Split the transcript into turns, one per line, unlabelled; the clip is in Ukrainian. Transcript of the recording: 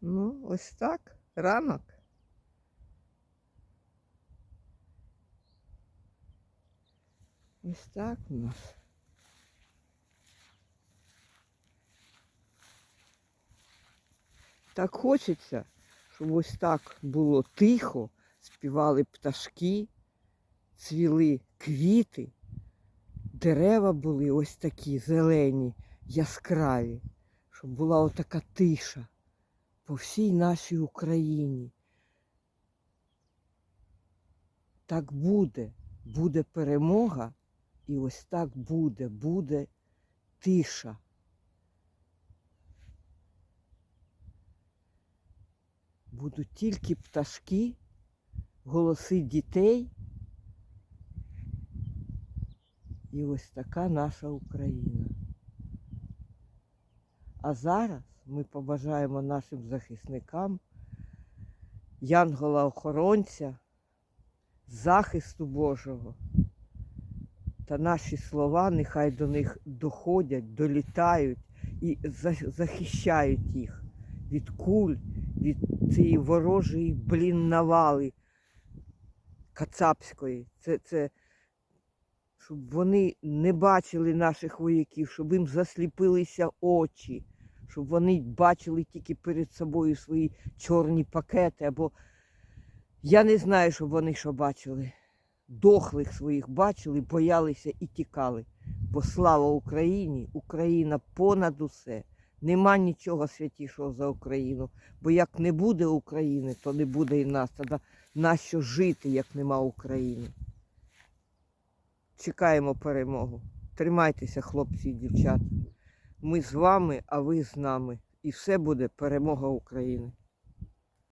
Ну, ось так. Ранок. Ось так у нас. Так хочеться, щоб ось так було тихо, співали пташки, цвіли квіти, дерева були ось такі зелені, яскраві, щоб була отака тиша по всій нашій Україні. Так буде, буде перемога, і ось так буде, буде тиша. Будуть тільки пташки, голоси дітей. І ось така наша Україна. А зараз ми побажаємо нашим захисникам Янгола-охоронця, захисту Божого. Та наші слова нехай до них доходять, долітають і захищають їх від куль, від цієї ворожої, блін, навали кацапської. Це, це, щоб вони не бачили наших вояків, щоб їм засліпилися очі, щоб вони бачили тільки перед собою свої чорні пакети, або я не знаю, щоб вони що бачили. Дохлих своїх бачили, боялися і тікали. Бо слава Україні, Україна понад усе. Нема нічого святішого за Україну. Бо як не буде України, то не буде і нас. Тоді нащо жити, як нема України? Чекаємо перемогу. Тримайтеся, хлопці і дівчата. Ми з вами, а ви з нами. І все буде перемога України.